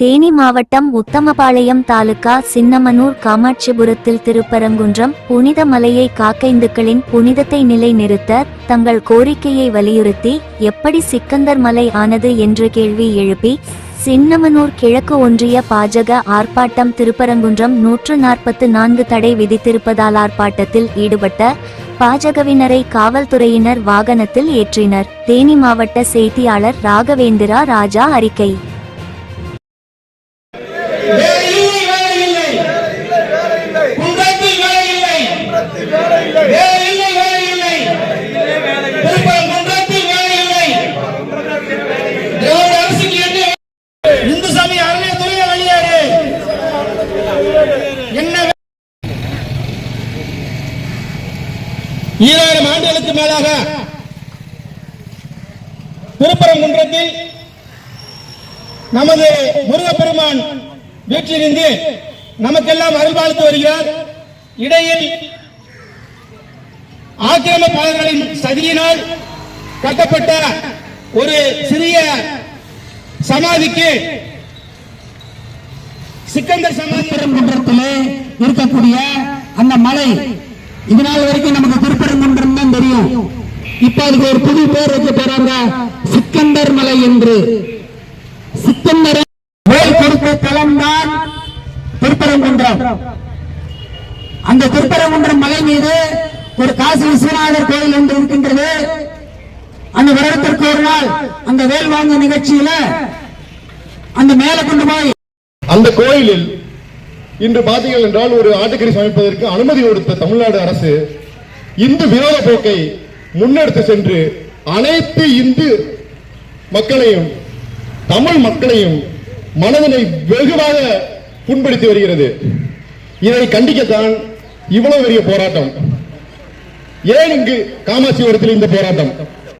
தேனி மாவட்டம் உத்தமபாளையம் தாலுகா சின்னமனூர் காமாட்சிபுரத்தில் திருப்பரங்குன்றம் புனித மலையை காக்கைந்துக்களின் புனிதத்தை நிலைநிறுத்த தங்கள் கோரிக்கையை வலியுறுத்தி எப்படி சிக்கந்தர் மலை ஆனது என்று கேள்வி எழுப்பி சின்னமனூர் கிழக்கு ஒன்றிய பாஜக ஆர்ப்பாட்டம் திருப்பரங்குன்றம் நூற்று நாற்பத்து நான்கு தடை விதித்திருப்பதால் ஆர்ப்பாட்டத்தில் ஈடுபட்ட பாஜகவினரை காவல்துறையினர் வாகனத்தில் ஏற்றினர். தேனி மாவட்ட செய்தியாளர் ராகவேந்திரா ராஜா அறிக்கை. ஈராயிரம் ஆண்டுகளுக்கு மேலாக திருப்பரங்குன்றத்தில் நமது முருகப்பெருமான் வீட்டிலிருந்து நமக்கெல்லாம் அருள்பாலித்து வருகிறார். இடையில் ஆக்கிரமிப்பாளர்களின் சதியினால் கட்டப்பட்ட ஒரு சிறிய சமாதிக்கு சிக்கந்தர் சமாதி இருக்கக்கூடிய அந்த மலை இதனால் வரைக்கும் நமக்கு திருப்பரங்குன்றம் தான் தெரியும். இப்ப அதுக்கு ஒரு புது பேர் வச்சு போறாங்க. சிக்கந்தர் மலை என்று. சிக்கந்தர் வேல் கொடுத்த தலம்தான் திருப்பரங்குன்றம். அந்த திருப்பரங்குன்றம் மலை மீது ஒரு காசி விஸ்வநாதர் கோயில் என்று இருக்கின்றது. அந்த வருடத்திற்கு ஒரு நாள் அந்த வேல் வாங்க நிகழ்ச்சியில அந்த மேல கொண்டு போய் அந்த கோயிலில் இன்று பார்த்தீர்கள் என்றால் ஒரு ஆட்டுக்கறி சமைப்பதற்கு அனுமதி கொடுத்த தமிழ்நாடு அரசு இந்து விரோத போக்கை முன்னெடுத்து சென்று அனைத்து இந்து மக்களையும் தமிழ் மக்களையும் மனதனை வெகுவாக புண்படுத்தி வருகிறது. இதை கண்டிக்கத்தான் இவ்வளவு பெரிய போராட்டம். ஏன் இங்கு காமாட்சிபுரத்தில் இந்த போராட்டம்?